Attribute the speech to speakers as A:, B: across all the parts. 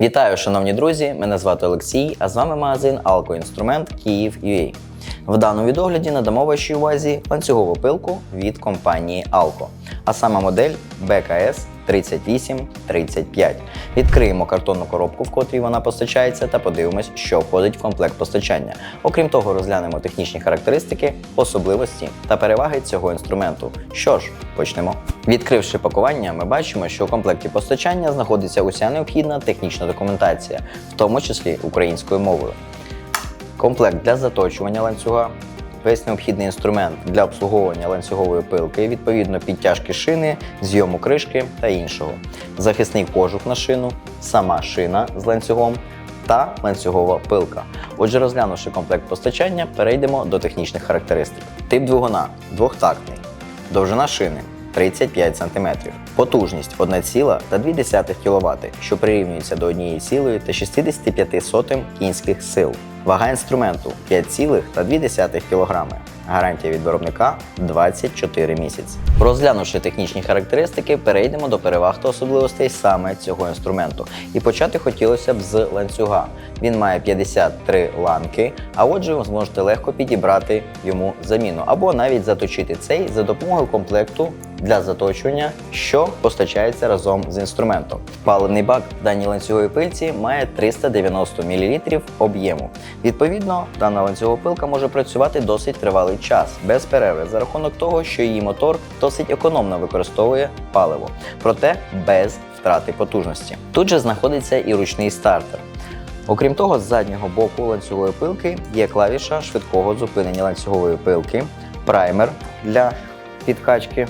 A: Вітаю, шановні друзі! Мене звати Олексій, а з вами магазин Алкоінструмент Київ.UA. В даному відогляді надамо вашій увазі ланцюгову пилку від компанії Alco, а саме модель BKS 3835. Відкриємо картонну коробку, в котрій вона постачається, та подивимось, що входить в комплект постачання. Окрім того, розглянемо технічні характеристики, особливості та переваги цього інструменту. Що ж, почнемо. Відкривши пакування, ми бачимо, що у комплекті постачання знаходиться уся необхідна технічна документація, в тому числі українською мовою. Комплект для заточування ланцюга, весь необхідний інструмент для обслуговування ланцюгової пилки, відповідно підтяжки шини, зйому кришки та іншого, захисний кожух на шину, сама шина з ланцюгом та ланцюгова пилка. Отже, розглянувши комплект постачання, перейдемо до технічних характеристик. Тип двигуна двохтактний, довжина шини 35 см, потужність 1,2 кВт, що прирівнюється до 1,65 кінських сил. Вага інструменту 5,2 кг. Гарантія від виробника 24 місяці. Розглянувши технічні характеристики, перейдемо до переваг та особливостей саме цього інструменту. І почати хотілося б з ланцюга. Він має 53 ланки, а отже, ви зможете легко підібрати йому заміну або навіть заточити цей за допомогою комплекту для заточування, що постачається разом з інструментом. Паливний бак в даній ланцюговій пильці має 390 мл об'єму. Відповідно, дана ланцюгова пилка може працювати досить тривалий час без перерви за рахунок того, що її мотор досить економно використовує паливо, проте без втрати потужності. Тут же знаходиться і ручний стартер. Окрім того, з заднього боку ланцюгової пилки є клавіша швидкого зупинення ланцюгової пилки, праймер для підкачки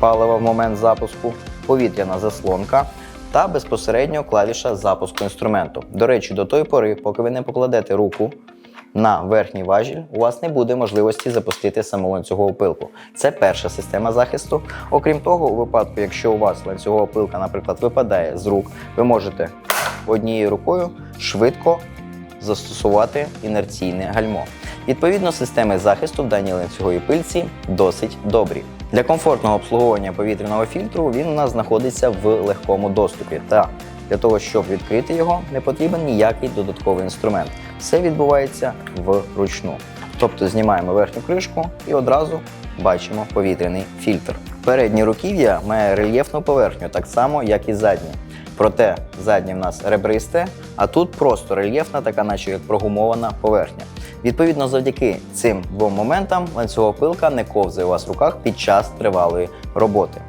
A: палива в момент запуску, повітряна заслонка та безпосередньо клавіша запуску інструменту. До речі, до тої пори, поки ви не покладете руку на верхній важіль, у вас не буде можливості запустити саму ланцюгову пилку. Це перша система захисту. Окрім того, у випадку, якщо у вас ланцюгова пилка, наприклад, випадає з рук, ви можете однією рукою швидко застосувати інерційне гальмо. Відповідно, системи захисту в даній ланцюговій пильці досить добрі. Для комфортного обслуговування повітряного фільтру він у нас знаходиться в легкому доступі. Та для того, щоб відкрити його, не потрібен ніякий додатковий інструмент. Все відбувається вручну. Тобто знімаємо верхню кришку і одразу бачимо повітряний фільтр. Переднє руків'я має рельєфну поверхню, так само, як і заднє. Проте заднє в нас ребристе, а тут просто рельєфна, така наче як прогумована поверхня. Відповідно, завдяки цим двом моментам ланцюгова пилка не ковзає у вас в руках під час тривалої роботи.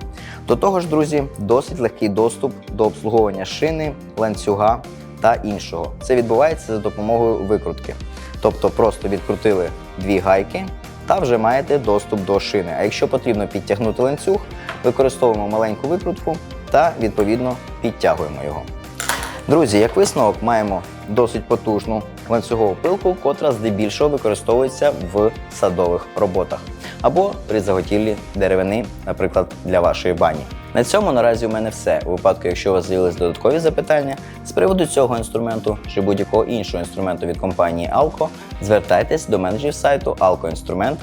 A: До того ж, друзі, досить легкий доступ до обслуговування шини, ланцюга та іншого. Це відбувається за допомогою викрутки. Тобто просто відкрутили дві гайки та вже маєте доступ до шини. А якщо потрібно підтягнути ланцюг, використовуємо маленьку викрутку та відповідно підтягуємо його. Друзі, як висновок, маємо досить потужну ланцюгову пилку, котра здебільшого використовується в садових роботах або при заготівлі деревини, наприклад, для вашої бані. На цьому наразі у мене все. У випадку, якщо у вас з'явились додаткові запитання з приводу цього інструменту чи будь-якого іншого інструменту від компанії Alco, звертайтесь до менеджерів сайту Alco Інструмент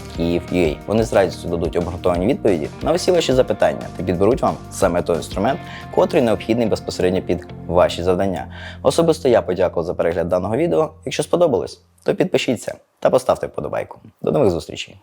A: Вони з радістю дадуть обґрунтовані відповіді на усі ваші запитання та підберуть вам саме той інструмент, котрий необхідний безпосередньо під ваші завдання. Особисто я подякував за перегляд даного відео. Якщо сподобалось, то підпишіться та поставте вподобайку. До нових зустрічей!